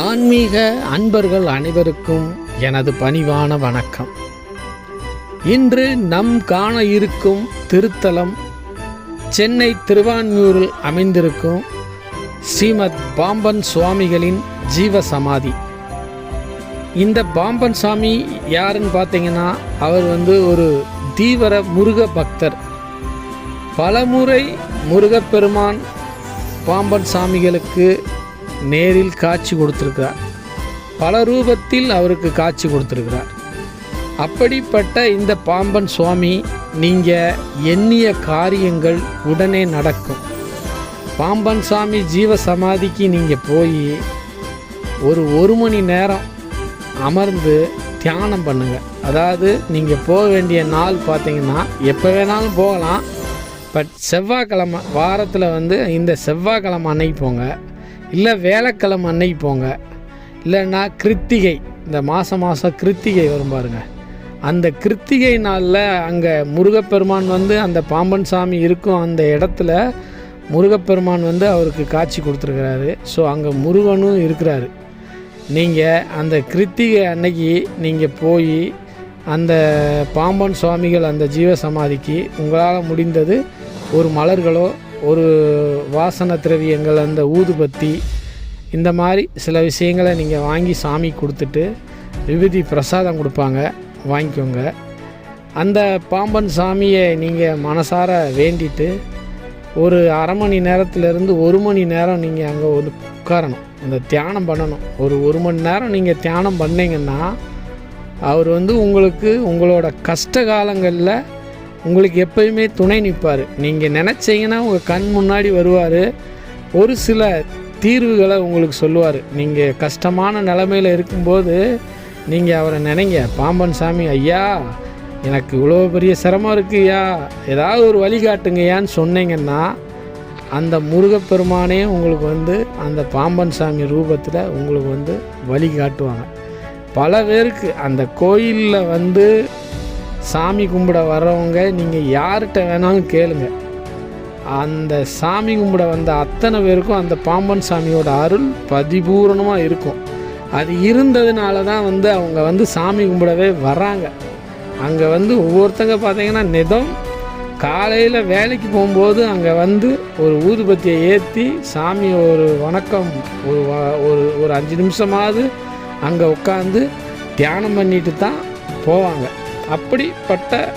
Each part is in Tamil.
ஆன்மீக அன்பர்கள் அனைவருக்கும் எனது பணிவான வணக்கம். இன்று நம் காண இருக்கும் திருத்தலம் சென்னை திருவான்மியூரில் அமைந்திருக்கும் ஸ்ரீமத் பாம்பன் சுவாமிகளின் ஜீவ சமாதி இந்த பாம்பன் சாமி யாருன்னு பார்த்தீங்கன்னா அவர் வந்து ஒரு தீவிர முருக பக்தர். பலமுறை முருகப்பெருமான் பாம்பன் சாமிகளுக்கு நேரில் காட்சி கொடுத்துருக்கிறார். பல ரூபத்தில் அவருக்கு காட்சி கொடுத்துருக்கிறார். அப்படிப்பட்ட இந்த பாம்பன் சுவாமி நீங்கள் எண்ணிய காரியங்கள் உடனே நடக்கும். பாம்பன் சாமி ஜீவ சமாதிக்கு நீங்கள் போய் ஒரு ஒரு மணி நேரம் அமர்ந்து தியானம் பண்ணுங்கள் அதாவது நீங்கள் போக வேண்டிய நாள் பார்த்தீங்கன்னா எப்போ வேணாலும் போகலாம். பட் செவ்வாய்க்கிழமை வாரத்தில் வந்து இந்த செவ்வாய்க்கிழமை அன்னைக்கு போங்க. இல்லை வேலைக்கிழமை அன்னைக்கு போங்க. இல்லைன்னா கிருத்திகை. இந்த மாதம் மாதம் கிருத்திகை வரும் பாருங்க. அந்த கிருத்திகை நாளில் அங்கே முருகப்பெருமான் வந்து அந்த பாம்பன் சாமி இருக்கும் அந்த இடத்துல முருகப்பெருமான் வந்து அவருக்கு காட்சி கொடுத்துருக்கிறாரு. ஸோ அங்கே முருகனும் இருக்கிறாரு. நீங்கள் அந்த கிருத்திகை அன்னைக்கு நீங்கள் போய் அந்த பாம்பன் சுவாமிகள் அந்த ஜீவ சமாதிக்கு உங்களால் முடிந்தது ஒரு மலர்களோ ஒரு வாசன திரவியங்கள் அந்த ஊதுபத்தி இந்த மாதிரி சில விஷயங்களை நீங்கள் வாங்கி சாமி கொடுத்துட்டு விபூதி பிரசாதம் கொடுப்பாங்க வாங்கிக்கோங்க. அந்த பாம்பன் சாமியை நீங்கள் மனசார வேண்டிட்டு ஒரு அரை மணி நேரத்துலேருந்து ஒரு மணி நேரம் நீங்கள் அங்கே வந்து உட்காரணும். அந்த தியானம் பண்ணணும். ஒரு ஒரு மணி நேரம் நீங்கள் தியானம் பண்ணிங்கன்னா அவர் வந்து உங்களுக்கு உங்களோட கஷ்ட காலங்களில் உங்களுக்கு எப்பயுமே துணை நிற்பார். நீங்கள் நினச்சிங்கன்னா உங்கள் கண் முன்னாடி வருவார். ஒரு சில தீர்வுகளை உங்களுக்கு சொல்லுவார். நீங்கள் கஷ்டமான நிலமையில் இருக்கும்போது நீங்கள் அவரை நினைங்க. பாம்பன் சாமி ஐயா எனக்கு இவ்வளோ பெரிய சிரமம் இருக்குயா ஏதாவது ஒரு வழிகாட்டுங்கய்யான்னு சொன்னீங்கன்னா அந்த முருகப்பெருமானே உங்களுக்கு வந்து அந்த பாம்பன் சாமி ரூபத்தில் உங்களுக்கு வந்து வழிகாட்டுவாங்க பல பேருக்கு அந்த கோயிலில் வந்து சாமி கும்பிட வர்றவங்க நீங்கள் யார்கிட்ட வேணாலும் கேளுங்க. அந்த சாமி கும்பிட வந்த அத்தனை பேருக்கும் அந்த பாம்பன் சாமியோட அருள் பதிபூரணமாக இருக்கும். அது இருந்ததுனால தான் வந்து அவங்க வந்து சாமி கும்பிடவே வர்றாங்க. அங்கே வந்து ஒவ்வொருத்தங்க பார்த்தீங்கன்னா நிதம் காலையில் வேலைக்கு போகும்போது அங்கே வந்து ஒரு ஊதுபத்தியை ஏற்றி சாமி ஒரு வணக்கம் ஒரு ஒரு ஒரு அஞ்சு நிமிஷமாவது அங்கே உட்காந்து தியானம் பண்ணிட்டு தான் போவாங்க. அப்படிப்பட்ட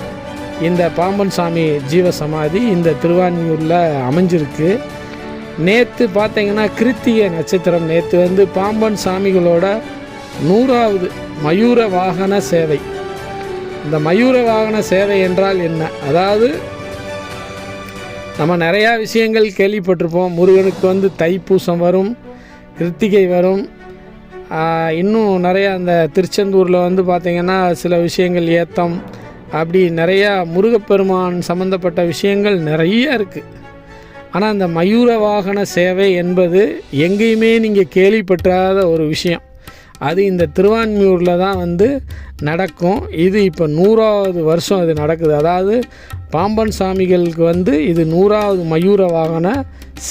இந்த பாம்பன் சாமி ஜீவ சமாதி இந்த திருவான்மியூரில் அமைஞ்சிருக்கு. நேற்று பார்த்தீங்கன்னா கிருத்திகை நட்சத்திரம். நேற்று வந்து பாம்பன் சாமிகளோட நூறாவது மயூர வாகன சேவை. இந்த மயூர வாகன சேவை என்றால் என்ன? அதாவது நம்ம நிறையா விஷயங்கள் கேள்விப்பட்டிருப்போம். முருகனுக்கு வந்து தைப்பூசம் வரும் கிருத்திகை வரும் இன்னும் நிறையா அந்த திருச்செந்தூரில் வந்து பார்த்திங்கன்னா சில விஷயங்கள் ஏத்தம் அப்படி நிறையா முருகப்பெருமான் சம்மந்தப்பட்ட விஷயங்கள் நிறைய இருக்குது ஆனால் அந்த மயூர வாகன சேவை என்பது எங்கேயுமே நீங்கள் கேள்விப்பட்டாத ஒரு விஷயம். அது இந்த திருவான்மியூரில் தான் வந்து நடக்கும். இது இப்போ நூறாவது வருஷம் இது நடக்குது. அதாவது பாம்பன் சாமிகளுக்கு வந்து இது நூறாவது மயூர வாகன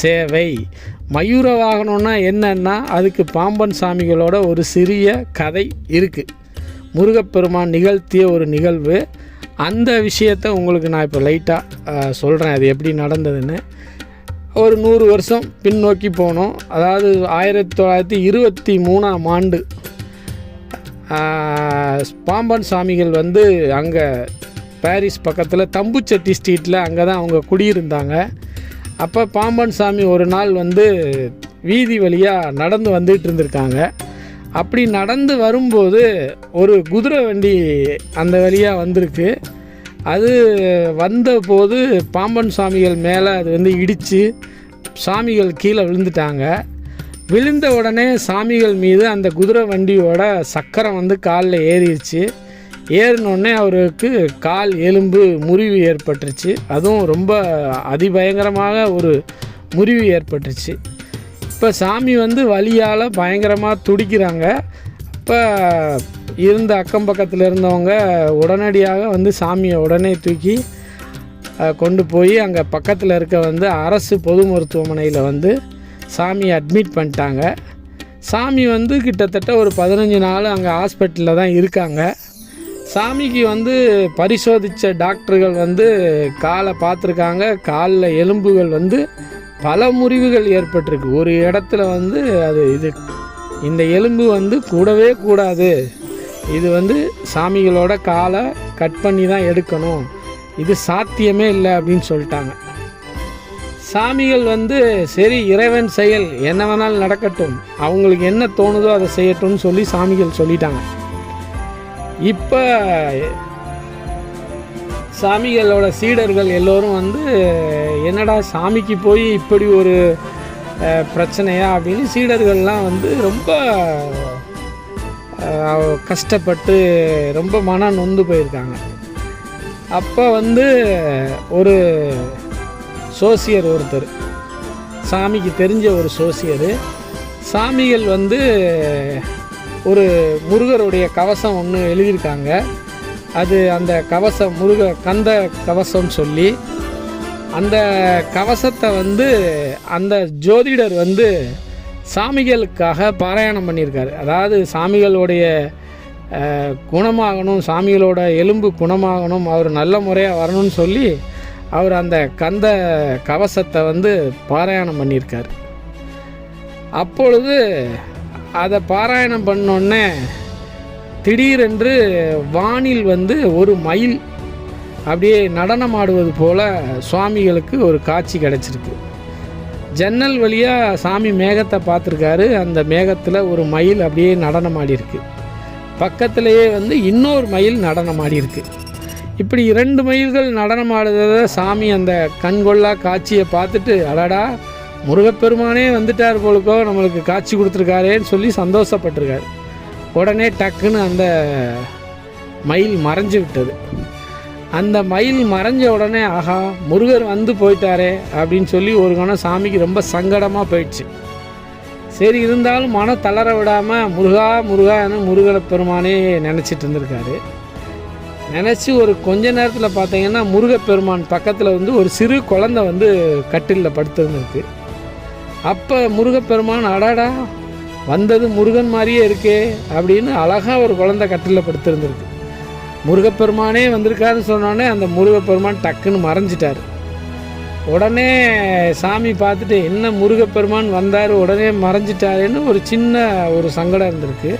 சேவை. மயூர வாகனம்னா என்னன்னா அதுக்கு பாம்பன் சாமிகளோட ஒரு சிறிய கதை இருக்குது முருகப்பெருமான் நிகழ்த்திய ஒரு நிகழ்வு. அந்த விஷயத்தை உங்களுக்கு நான் இப்போ லைட்டாக சொல்கிறேன் அது எப்படி நடந்ததுன்னு. ஒரு நூறு வருஷம் பின்னோக்கி போனோம். அதாவது ஆயிரத்தி தொள்ளாயிரத்தி இருபத்தி மூணாம் ஆண்டு பாம்பன் சாமிகள் வந்து அங்கே பாரிஸ் பக்கத்தில் தம்புச்செட்டி ஸ்ட்ரீட்டில் அங்கே தான் அவங்க குடியிருந்தாங்க. அப்போ பாம்பன் சாமி ஒரு நாள் வந்து வீதி வழியாக நடந்து வந்துட்டு இருந்திருக்காங்க. அப்படி நடந்து வரும்போது ஒரு குதிரை வண்டி அந்த வழியாக வந்திருக்கு. அது வந்தபோது பாம்பன் சாமிகள் மேலே அது வந்து இடித்து சாமிகள் கீழே விழுந்துட்டாங்க. விழுந்த உடனே சாமிகள் மீது அந்த குதிரை வண்டியோட சக்கரம் வந்து காலில் ஏறிடுச்சு ஏறினோடனே அவருக்கு கால் எலும்பு முறிவு ஏற்பட்டுருச்சு. அதுவும் ரொம்ப அதிபயங்கரமாக ஒரு முறிவு ஏற்பட்டுருச்சு. இப்போ சாமி வந்து வலியால் பயங்கரமாக துடிக்கிறாங்க. இப்போ இருந்த அக்கம் பக்கத்தில் இருந்தவங்க உடனடியாக வந்து சாமியை உடனே தூக்கி கொண்டு போய் அங்கே பக்கத்தில் இருக்க வந்து அரசு பொது மருத்துவமனையில் வந்து சாமியை அட்மிட் பண்ணிட்டாங்க. சாமி வந்து கிட்டத்தட்ட ஒரு பதினஞ்சு நாள் அங்கே ஹாஸ்பிட்டலில் தான் இருக்காங்க. சாமிக்கு வந்து பரிசோதித்த டாக்டர்கள் வந்து காலை பார்த்துருக்காங்க. காலில் எலும்புகள் வந்து பல முறிவுகள் ஏற்பட்டிருக்கு. ஒரு இடத்துல வந்து அது இது இந்த எலும்பு வந்து கூடவே கூடாது. இது வந்து சாமிகளோட காலை கட் பண்ணி தான் எடுக்கணும். இது சாத்தியமே இல்லை அப்படின்னு சொல்லிட்டாங்க. சாமிகள் வந்து சரி இறைவன் செயல் என்ன வேணாலும் நடக்கட்டும். அவங்களுக்கு என்ன தோணுதோ அதை செய்யட்டும்னு சொல்லி சாமிகள் சொல்லிட்டாங்க. இப்போ சாமிகளோட சீடர்கள் எல்லோரும் வந்து என்னடா சாமிக்கு போய் இப்படி ஒரு பிரச்சனையா? அப்படின்னு சீடர்கள்லாம் வந்து ரொம்ப கஷ்டப்பட்டு ரொம்ப மன நொந்து போயிருக்காங்க. அப்போ வந்து ஒரு சோசியர் ஒருத்தர் சாமிக்கு தெரிஞ்ச ஒரு சோசியர் சாமிகள் வந்து ஒரு முருகருடைய கவசம் ஒன்று எழுதியிருக்காங்க. அது அந்த கவசம் முருக கந்த கவசம் சொல்லி அந்த கவசத்தை வந்து அந்த ஜோதிடர் வந்து சாமிகளுக்காக பாராயணம் பண்ணியிருக்காரு. அதாவது சாமிகளுடைய குணமாகணும் சாமிகளோட எலும்பு குணமாகணும் அவர் நல்ல முறையாக வரணும்னு சொல்லி அவர் அந்த கந்த கவசத்தை வந்து பாராயணம் பண்ணியிருக்கார். அப்பொழுது அதை பாராயணம் பண்ணோடனே திடீரென்று வானில் வந்து ஒரு மயில் அப்படியே நடனமாடுவது போல சுவாமிகளுக்கு ஒரு காட்சி கிடச்சிருக்கு. ஜன்னல் வழியாக சாமி மேகத்தை பார்த்துருக்காரு. அந்த மேகத்தில் ஒரு மயில் அப்படியே நடனமாடி இருக்கு பக்கத்திலேயே வந்து இன்னொரு மயில் நடனமாடி இருக்கு இப்படி இரண்டு மயில்கள் நடனமாடுறத சாமி அந்த கண்கொள்ளா காட்சியை பார்த்துட்டு அடடா முருகப்பெருமானே வந்துட்டார் போலுக்கோ நம்மளுக்கு காட்சி கொடுத்துருக்காரேன்னு சொல்லி சந்தோஷப்பட்டிருக்காரு. உடனே டக்குன்னு அந்த மயில் மறைஞ்சு விட்டது. அந்த மயில் மறைஞ்ச உடனே ஆஹா முருகர் வந்து போயிட்டாரே அப்படின்னு சொல்லி ஒரு கணம் சாமிக்கு ரொம்ப சங்கடமாக போயிடுச்சு. சரி இருந்தாலும் மனம் தளர விடாமல் முருகா முருகான்னு முருகன பெருமானே நினச்சிட்டு இருந்திருக்காரு. நினச்சி ஒரு கொஞ்ச நேரத்தில் பார்த்தீங்கன்னா முருகப்பெருமான் பக்கத்தில் வந்து ஒரு சிறு குழந்தை வந்து கட்டிலில் படுத்திருந்துருக்கு. அப்போ முருகப்பெருமான் அடாடா வந்தது முருகன் மாதிரியே இருக்கே அப்படின்னு அழகாக ஒரு குழந்தை கட்டிலில் படுத்திருந்திருக்கு. முருகப்பெருமானே வந்திருக்காருன்னு சொன்னோடனே அந்த முருகப்பெருமான் டக்குன்னு மறைஞ்சிட்டார். உடனே சாமி பார்த்துட்டு என்ன முருகப்பெருமான் வந்தார் உடனே மறைஞ்சிட்டாருன்னு ஒரு சின்ன ஒரு சங்கடம் இருந்திருக்கு.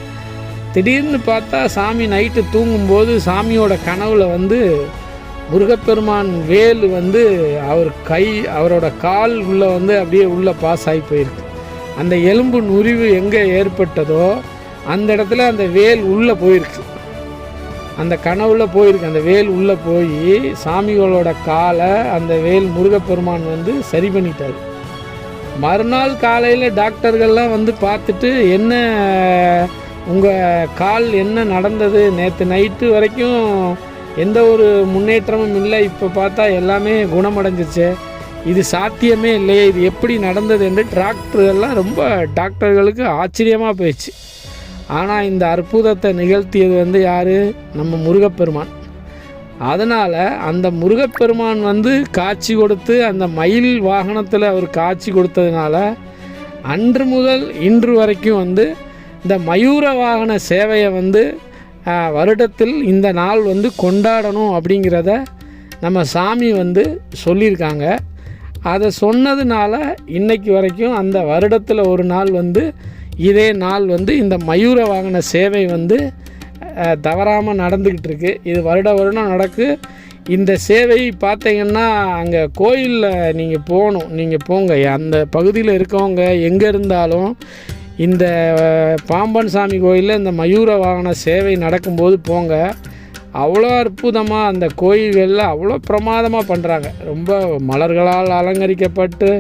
திடீர்னு பார்த்தா சாமி நைட்டு தூங்கும்போது சாமியோட கனவில் வந்து முருகப்பெருமான் வேல் வந்து அவர் கை அவரோட கால் உள்ளே வந்து அப்படியே உள்ளே பாஸ் ஆகி போயிருக்கு. அந்த எலும்பு நுரிவு எங்கே ஏற்பட்டதோ அந்த இடத்துல அந்த வேல் உள்ளே போயிருக்கு. அந்த கனவுல போயிருக்கு. அந்த வேல் உள்ளே போய் சாமிகளோட காலை அந்த வேல் முருகப்பெருமான் வந்து சரி பண்ணிட்டார். மறுநாள் காலையில் டாக்டர்கள்லாம் வந்து பார்த்துட்டு என்ன உங்கள் கால் என்ன நடந்தது? நேற்று நைட்டு வரைக்கும் எந்த ஒரு முன்னேற்றமும் இல்லை. இப்போ பார்த்தா எல்லாமே குணமடைஞ்சிச்சு இது சாத்தியமே இல்லையே. இது எப்படி நடந்தது என்று டிராக்டர்கள்லாம் ரொம்ப டாக்டர்களுக்கு ஆச்சரியமாக போயிடுச்சு. ஆனால் இந்த அற்புதத்தை நிகழ்த்தியது வந்து யார்? நம்ம முருகப்பெருமான். அதனால் அந்த முருகப்பெருமான் வந்து காட்சி கொடுத்து அந்த மயில் வாகனத்தில் அவர் காட்சி கொடுத்ததுனால அன்று முதல் இன்று வரைக்கும் வந்து இந்த மயூர வாகன சேவையை வந்து வருடத்தில் இந்த நாள் வந்து கொண்டாடணும் அப்படிங்கிறத நம்ம சாமி வந்து சொல்லியிருக்காங்க. அதை சொன்னதுனால இன்னைக்கு வரைக்கும் அந்த வருடத்தில் ஒரு நாள் வந்து இதே நாள் வந்து இந்த மயூர வாகன சேவை வந்து தவறாமல் நடந்துக்கிட்டு இருக்கு இது வருட வருடம் நடக்கு. இந்த சேவை பார்த்தீங்கன்னா அங்கே கோயிலில் நீங்கள் போகணும். நீங்கள் போங்க. அந்த பகுதியில் இருக்கவங்க எங்கே இருந்தாலும் இந்த பாம்பன் சாமி கோயிலில் இந்த மயூர வாகன சேவை நடக்கும்போது போங்க. அவ்வளோ அற்புதமாக அந்த கோயில்களில் அவ்வளோ பிரமாதமாக பண்ணுறாங்க ரொம்ப மலர்களால் அலங்கரிக்கப்பட்டு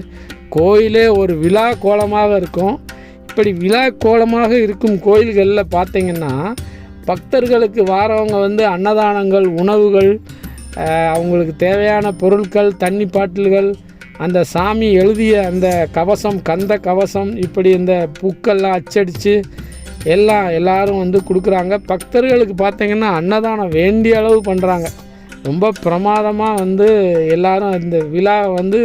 கோயிலே ஒரு விழா கோலமாக இருக்கும். இப்படி விழா கோலமாக இருக்கும் கோயில்களில் பார்த்தீங்கன்னா பக்தர்களுக்கு வாரவங்க வந்து அன்னதானங்கள் உணவுகள் அவங்களுக்கு தேவையான பொருட்கள் தண்ணி பாட்டில்கள் அந்த சாமி எழுதிய அந்த கவசம் கந்த கவசம் இப்படி இந்த புக்கெல்லாம் அச்சடித்து எல்லாம் எல்லோரும் வந்து கொடுக்குறாங்க. பக்தர்களுக்கு பார்த்திங்கன்னா அன்னதானம் வேண்டிய அளவு பண்ணுறாங்க ரொம்ப பிரமாதமாக வந்து எல்லாரும் இந்த விழா வந்து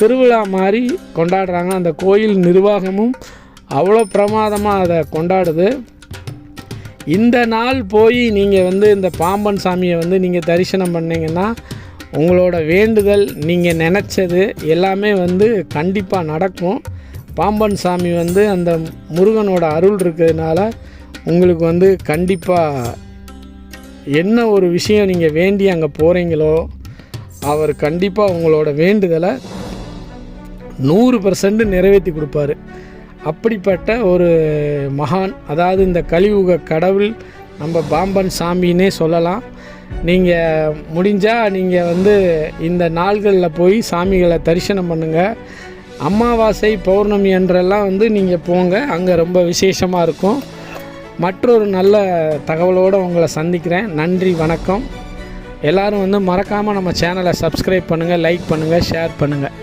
திருவிழா மாதிரி கொண்டாடுறாங்க. அந்த கோயில் நிர்வாகமும் அவ்வளோ பிரமாதமாக அதை கொண்டாடுது. இந்த நாள் போய் நீங்கள் வந்து இந்த பாம்பன் சாமியை வந்து நீங்கள் தரிசனம் பண்ணிங்கன்னா உங்களோட வேண்டுதல் நீங்கள் நினச்சது எல்லாமே வந்து கண்டிப்பாக நடக்கும். பாம்பன் சாமி வந்து அந்த முருகனோட அருள் இருக்கிறதுனால உங்களுக்கு வந்து கண்டிப்பாக என்ன ஒரு விஷயம் நீங்கள் வேண்டி அங்கே போகிறீங்களோ அவர் கண்டிப்பாக உங்களோட வேண்டுதலை நூறு பர்சன்ட் நிறைவேற்றி கொடுப்பாரு. அப்படிப்பட்ட ஒரு மகான் அதாவது இந்த கலியுக கடவுள் நம்ம பாம்பன் சாமின்னே சொல்லலாம். நீங்கள் முடிஞ்சால் நீங்கள் வந்து இந்த நாள்களில் போய் சாமிகளை தரிசனம் பண்ணுங்கள் அமாவாசை பௌர்ணமி என்றெல்லாம் வந்து நீங்கள் போங்க. அங்கே ரொம்ப விசேஷமாக இருக்கும். மற்றொரு நல்ல தகவலோடு உங்களை சந்திக்கிறேன். நன்றி வணக்கம். எல்லோரும் வந்து மறக்காமல் நம்ம சேனலை சப்ஸ்கிரைப் பண்ணுங்கள் லைக் பண்ணுங்கள் ஷேர் பண்ணுங்கள்